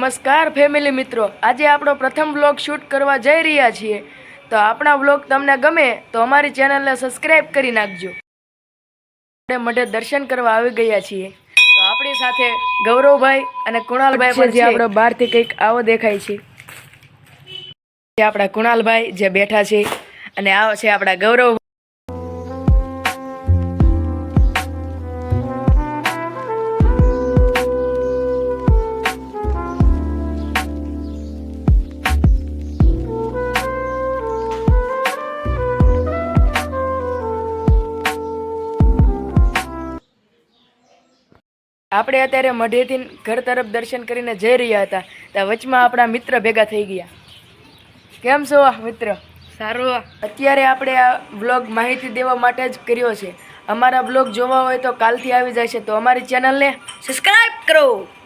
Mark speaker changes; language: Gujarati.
Speaker 1: નમસ્કાર ફેમિલી મિત્રો. આજે આપણો પ્રથમ વ્લોગ શૂટ કરવા જઈ રહ્યા છીએ. તો આપણા વ્લોગ તમને ગમે તો અમારી ચેનલને સબસ્ક્રાઇબ કરી નાખજો. આપણે મઢે દર્શન કરવા આવી ગયા છીએ. તો આપણી સાથે ગૌરવભાઈ અને કુણાલભાઈ પણ જે આપણો બહારથી કંઈક આવો દેખાય છે. જે આપણા કુણાલભાઈ જે બેઠા છે અને આવો છે આપણા ગૌરવ આપણે અત્યારે મઢેથી ઘર તરફ દર્શન કરીને જઈ રહ્યા હતા. ત્યાં વચમાં આપણા મિત્ર ભેગા થઈ ગયા. કેમ છો મિત્ર? સારું. અત્યારે આપણે આ બ્લોગ માહિતી દેવા માટે જ કર્યો છે. અમારા બ્લોગ જોવા હોય તો કાલથી આવી જાય છે તો અમારી ચેનલને સબસ્ક્રાઈબ કરો.